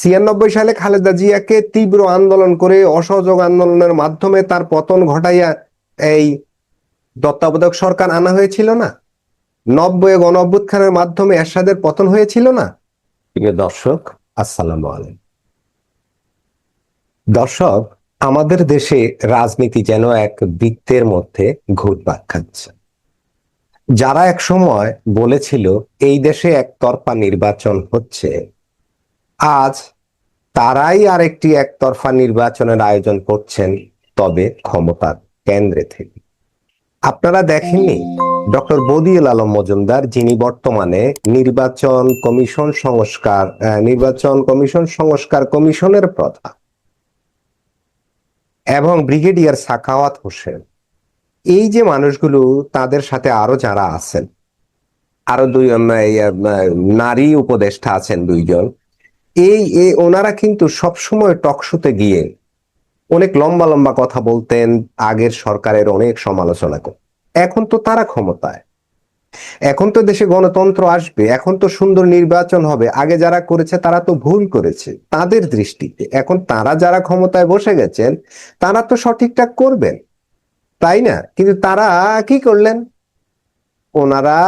ছিয়ানব্বই সালে খালেদা জিয়াকে তীব্র আন্দোলন করে অসহযোগ আন্দোলনের মাধ্যমে তার পতন ঘটাইয়া এই তত্ত্বাবধায়ক সরকার আনা হয়েছিল না? নব্বই গণ অভ্যুত্থানের মাধ্যমে এরশাদের পতন হয়েছিল না? দর্শক, আসসালামু দর্শক, আমাদের দেশে রাজনীতি যেন এক বৃত্তের মধ্যে ঘুরপাক খাচ্ছে। যারা এক সময় বলেছিল, এই দেশে একতরফা নির্বাচন হচ্ছে আজ তারাই আরেকটি একতরফা নির্বাচনের আয়োজন করছেন তবে ক্ষমতার কেন্দ্রে থেকে। আপনারা দেখেননি, ডক্টর বদিউল আলম মজুমদার, যিনি বর্তমানে নির্বাচন কমিশন সংস্কার নির্বাচন কমিশন সংস্কার কমিশনের প্রধান এবং ব্রিগেডিয়ার সাখাওয়াত হোসেন। এই যে মানুষগুলো, তাদের সাথে আরও যারা আছেন, আরও দুই নারী উপদেষ্টা আছেন দুইজন এই ওনারা কিন্তু সবসময় টকশোতে গিয়ে অনেক লম্বা লম্বা কথা বলতেন, আগের সরকারের অনেক সমালোচনা করতেন এখন তো তারা ক্ষমতায়। এখন তো দেশে গণতন্ত্র আসবে, এখন তো সুন্দর নির্বাচন হবে, আগে যারা করেছে তারা তো ভুল করেছে, তাদের দৃষ্টিতে। এখন তারা যারা ক্ষমতায় বসে গেছেন, তারা তো সঠিকটা করবেন, তাই না? কিন্তু তারা কি করলেন? ওনারা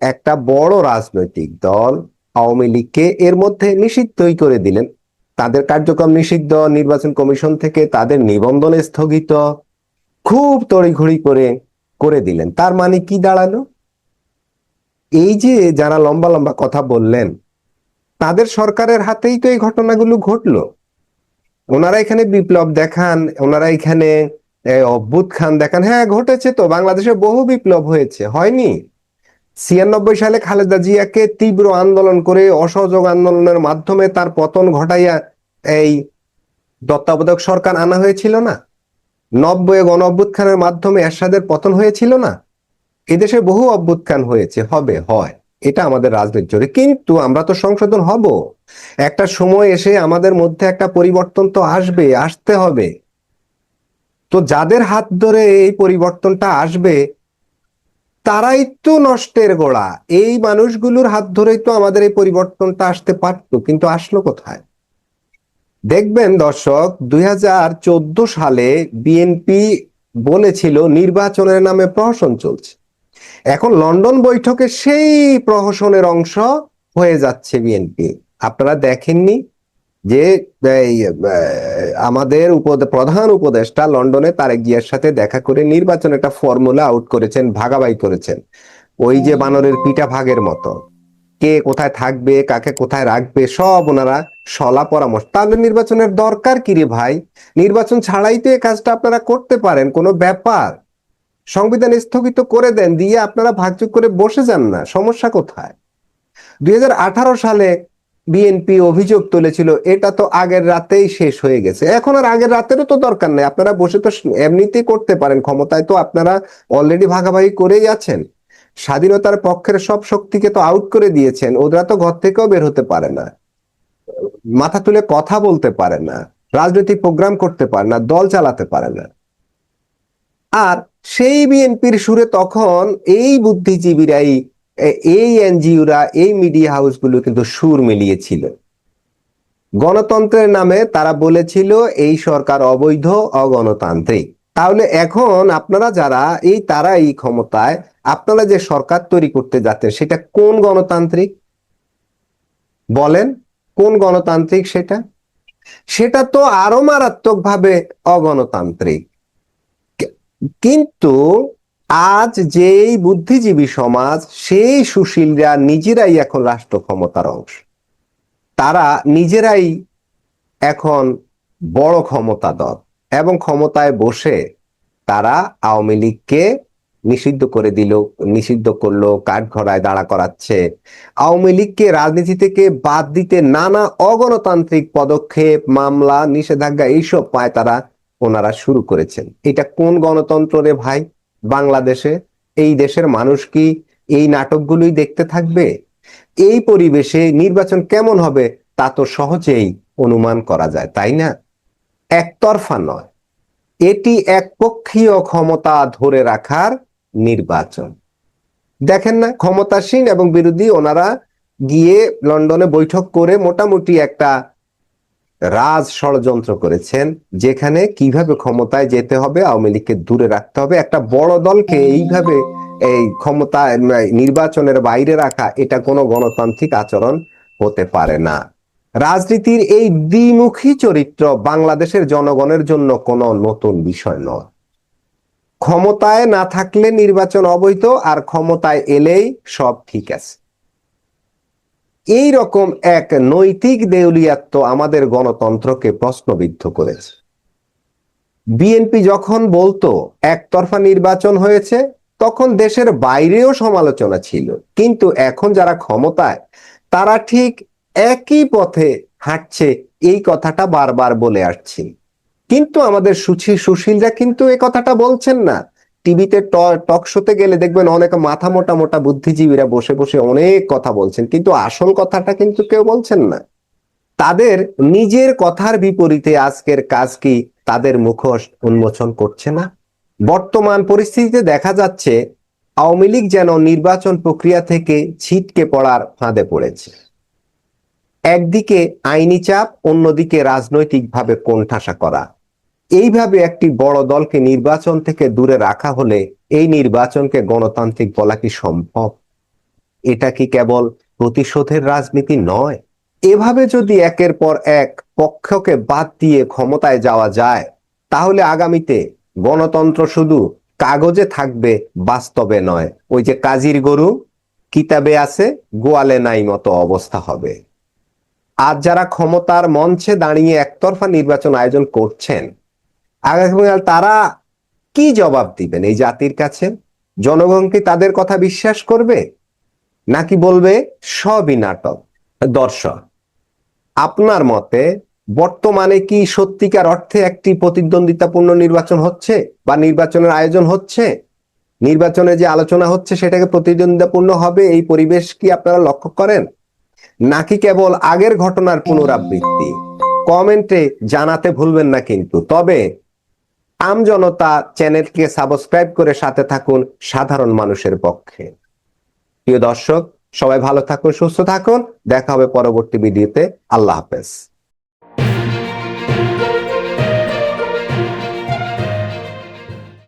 একটা বড় রাজনৈতিক দল আওয়ামী লীগকে এর মধ্যে নিষিদ্ধই করে দিলেন। তাদের কার্যক্রম নিষিদ্ধ, নির্বাচন কমিশন থেকে তাদের নিবন্ধন স্থগিত, খুব তড়িঘড়ি করে করে দিলেন। তার মানে কি দাঁড়াল? এই যে যারা লম্বা লম্বা কথা বললেন, তাদের সরকারের হাতেই তো এই ঘটনাগুলো ঘটলো। ওনারা এখানে বিপ্লব দেখান, ওনারা এখানে অভ্যুত খান দেখান। হ্যাঁ ঘটেছে তো, বাংলাদেশে বহু বিপ্লব হয়েছে, হয়নি? ছিয়ানব্বই সালে খালেদা জিয়াকে তীব্র আন্দোলন করে অসহযোগ আন্দোলনের মাধ্যমে তার পতন ঘটাইয়া এই তত্ত্বাবধায়ক সরকার আনা হয়েছিল না? নব্বই গণ অভ্যুত্থানের মাধ্যমে এরশাদের পতন হয়েছিল না? এদেশে বহু অভ্যুত্থান হয়েছে, হবে, হয়। এটা আমাদের রাজনীতি জোরে। কিন্তু আমরা তো সংশোধন হব। একটা সময় এসে আমাদের মধ্যে একটা পরিবর্তন তো আসবে, আসতে হবে। তো যাদের হাত ধরে এই পরিবর্তনটা আসবে তারাই তো নষ্টের গোড়া। এই মানুষগুলোর হাত ধরেই তো আমাদের এই পরিবর্তনটা আসতে পারতো, কিন্তু আসলো কোথায়? দেখবেন দর্শক, দুই হাজার চোদ্দ সালে বিএনপি বলেছিল নির্বাচনের নামে প্রহসন চলছে। এখন লন্ডন বৈঠকে সেই প্রহসনের অংশ হয়ে যাচ্ছে বিএনপি। আপনারা দেখেননি যে আমাদের প্রধান উপদেষ্টা লন্ডনে তারেক জিয়ার সাথে দেখা করে নির্বাচন একটা ফর্মুলা আউট করেছেন, ভাগাভাগি করেছেন। ওই যে বানরের পিঠা ভাগের মতো। কে কোথায় থাকবে, কাকে কোথায় রাখবে, সব ওনারা সলা পরামর্শ। তাহলে নির্বাচনের দরকার কি রে ভাই? নির্বাচন ছাড়াই তো এই কাজটা আপনারা করতে পারেন, কোনো ব্যাপার। সংবিধান স্থগিত করে দেন, দিয়ে আপনারা ভাগযোগ করে বসে যান না, সমস্যা কোথায়? দুই হাজার আঠারো সালে বিএনপি অভিযোগ তুলেছিল, এটা তো আগের রাতেই শেষ হয়ে গেছে। এখন আর আগের রাতেরও তো দরকার নেই। আপনারা বসে তো এমনিতেই করতে পারেন, ক্ষমতায় তো আপনারা অলরেডি ভাগাভাগি করেই আছেন। স্বাধীনতার পক্ষের সব শক্তিকে তো আউট করে দিয়েছেন, ওরা তো ঘর থেকেও বের হতে পারে না। মাথা তুলে কথা বলতে পারে না, রাজনৈতিক প্রোগ্রাম করতে পারে না, দল চালাতে পারে না। আর সেই বিএনপির সুরে তখন এই বুদ্ধিজীবীরাই এই এনজিওরা, এই মিডিয়া হাউসগুলো কিন্তু সুর মিলিয়েছিল। গণতন্ত্রের নামে তারা বলেছিল, এই সরকার অবৈধ, অগণতান্ত্রিক। তাহলে এখন আপনারা যারা, এই তারা এই ক্ষমতায়, আপনারা যে সরকার তৈরি করতে যাচ্ছেন, সেটা কোন গণতান্ত্রিক? বলেন, কোন গণতান্ত্রিক সেটা? সেটা তো আরও মারাত্মক ভাবে অগণতান্ত্রিক কিন্তু আজ যেই বুদ্ধিজীবী সমাজ, সেই সুশীলরা নিজেরাই এখন রাষ্ট্র ক্ষমতার অংশ। তারা নিজেরাই এখন বড় ক্ষমতাধর এবং ক্ষমতায় বসে তারা আওয়ামী লীগকে নিষিদ্ধ করে দিল, নিষিদ্ধ করল, কাঠঘড়ায় দাঁড়া করাচ্ছে। আওয়ামী লীগকে রাজনীতি থেকে বাদ দিতে নানা অগণতান্ত্রিক পদক্ষেপ, মামলা, নিষেধাজ্ঞা, এইসব পায় তারা, ওনারা শুরু করেছেন। এটা কোন গণতন্ত্র রে ভাই? বাংলাদেশে, এই দেশের মানুষ কি এই নাটকগুলোই দেখতে থাকবে? এই পরিবেশে নির্বাচন কেমন হবে তা তো সহজেই অনুমান করা যায়, তাই না? একতরফা নয়। এটি একপক্ষীয় ক্ষমতা ধরে রাখার নির্বাচন। দেখেন না, ক্ষমতাসীন এবং বিরোধী ওনারা গিয়ে লন্ডনে বৈঠক করে মোটামুটি একটা রাজ ষড়যন্ত্র করেছেন, যেখানে কীভাবে ক্ষমতায় যেতে হবে, আওয়ামী লীগকে দূরে রাখতে হবে। একটা বড় দলকে এইভাবে এই ক্ষমতা নির্বাচনের বাইরে রাখা, এটা কোনো গণতান্ত্রিক আচরণ হতে পারে না। রাজনীতির এই দ্বিমুখী চরিত্র বাংলাদেশের জনগণের জন্য কোনো নতুন বিষয় নয়। ক্ষমতায় না থাকলে নির্বাচন অবৈধ, আর ক্ষমতায় এলেই সব ঠিক আছে। এই রকম এক নৈতিক দেউলিয়াত্ব আমাদের গণতন্ত্রকে প্রশ্নবিদ্ধ করেছে। বিএনপি যখন বলতো, একতরফা নির্বাচন হয়েছে, তখন দেশের বাইরেও সমালোচনা ছিল। কিন্তু এখন যারা ক্ষমতায়, তারা ঠিক একই পথে হাঁটছে, এই কথাটা বারবার বলে আসছি। কিন্তু আমাদের সুশীল সুশীলরা কিন্তু এই কথাটা বলছেন না। টিভিতে টক শোতে গেলে দেখবেন অনেক মাথা মোটা মোটা বুদ্ধিজীবীরা বসে বসে অনেক কথা বলছেন। কিন্তু আসল কথাটা কিন্তু কেউ বলছেন না। তাদের নিজের কথার বিপরীতে আজকের কাজ কি তাদের মুখোশ উন্মোচন করছে না? বর্তমান পরিস্থিতিতে দেখা যাচ্ছে আওয়ামী লীগ যেন নির্বাচন প্রক্রিয়া থেকে ছিটকে পড়ার ফাঁদে পড়েছে। একদিকে আইনি চাপ, অন্যদিকে রাজনৈতিকভাবে কোণঠাসা করা। এইভাবে একটি বড় দলকে নির্বাচন থেকে দূরে রাখা হলে এই নির্বাচনকে গণতান্ত্রিক বলা কি সম্ভব? এটা কি কেবল প্রতিশোধের রাজনীতি নয়? এভাবে যদি একের পর এক পক্ষকে বাদ দিয়ে ক্ষমতায় যাওয়া যায়, তাহলে আগামীতে গণতন্ত্র শুধু কাগজে থাকবে, বাস্তবে নয়। ওই যে কাজীর গরু, কিতাবে আছে, গোয়ালে নাই মতো অবস্থা হবে। আজ যারা ক্ষমতার মঞ্চে দাঁড়িয়ে একতরফা নির্বাচন আয়োজন করছেন আগামীকাল তারা কি জবাব দিবেন? এই জাতির কাছে জনগণ কি তাদের কথা বিশ্বাস করবে? নাকি বলবে, সবই নাটক? দর্শক, আপনার মতে বর্তমানে কি সত্যিকার অর্থে একটি প্রতিদ্বন্দ্বিতাপূর্ণ নির্বাচন হচ্ছে বা নির্বাচনের আয়োজন হচ্ছে? নির্বাচনে যে আলোচনা হচ্ছে সেটাকে প্রতিদ্বন্দ্বিতাপূর্ণ হবে, এই পরিবেশ কি আপনারা লক্ষ্য করেন? নাকি কেবল আগের ঘটনার পুনরাবৃত্তি? কমেন্টে জানাতে ভুলবেন না কিন্তু। তবে আমজনতা চ্যানেলকে সাবস্ক্রাইব করে সাথে থাকুন সাধারণ মানুষের পক্ষে। প্রিয় দর্শক, সবাই ভালো থাকুন, সুস্থ থাকুন। দেখা হবে পরবর্তী ভিডিওতে। আল্লাহ হাফেজ।